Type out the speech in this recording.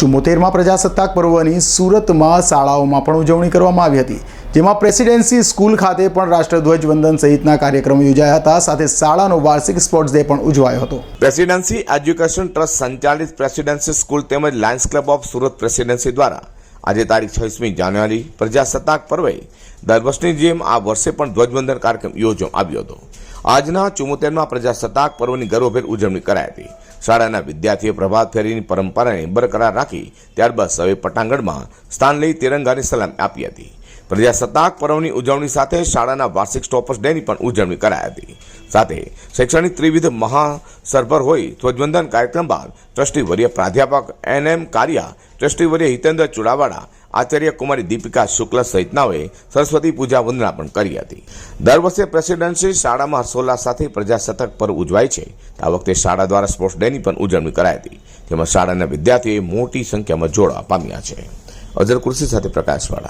ચુમ્મોતેરમાં પ્રજાસત્તાક પર્વની સુરતમાં શાળાઓમાં પણ ઉજવણી કરવામાં આવી હતી, જેમાં પ્રેસિડેન્સી સ્કૂલ ખાતે પણ રાષ્ટ્રધ્વજ વંદન સહિતના કાર્યક્રમો યોજાયા હતા, સાથે શાળાનો વાર્ષિક સ્પોર્ટ્સ ડે પણ ઉજવાયો હતો. પ્રેસિડેન્સી એજ્યુકેશન ટ્રસ્ટ સંચાલિત પ્રેસિડેન્સી સ્કૂલ તેમજ lions club of Surat presidency દ્વારા આજે તારીખ છવ્વીસમી જાન્યુઆરી પ્રજાસત્તાક પર્વે દર વર્ષની જેમ આ વર્ષે પણ ધ્વજવંદન કાર્યક્રમ યોજવામાં આવ્યો હતો. આજના ચુમ્મોતેરમાં પ્રજાસત્તાક પર્વની ગર્વભેર ઉજવણી કરાઈ હતી. શાળાના વિદ્યાર્થીઓ પ્રભાત ફેરીની પરંપરાને બરકરાર રાખી ત્યારબાદ સૌએ પટાંગણમાં સ્થાન લઈ તિરંગાને સલામી આપી હતી. પ્રજાસત્તાક પર્વની ઉજવણી સાથે શાળાના વાર્ષિક સ્ટોપર્સ ડેની પણ ઉજવણી કરાઈ હતી. સાથે શૈક્ષણિક ત્રિવિધ મહાસરભર હોય ધ્વજવંદન કાર્યક્રમ બાદ ટ્રસ્ટી વર્ય પ્રાધ્યાપક એન એમ કારિયા, ટ્રસ્ટી વર્ય હિતેન્દ્ર ચુડાવાડા આચાર્ય કુમારી દીપિકા શુક્લ સહિતનાઓએ સરસ્વતી પૂજા વંદના પણ કરી હતી. દર વર્ષે પ્રેસિડેન્સી શાળામાં હર્ષોલ્લાસ સાથે પ્રજાસત્તાક પર ઉજવાય છે. આ વખતે શાળા દ્વારા સ્પોર્ટ્સ ડેની પણ ઉજવણી કરાઈ હતી. જેમાં શાળાના વિદ્યાર્થીઓએ મોટી સંખ્યામાં જોડવા પામ્યા છે. અઝર કુર્સી સાથે પ્રકાશવાળા.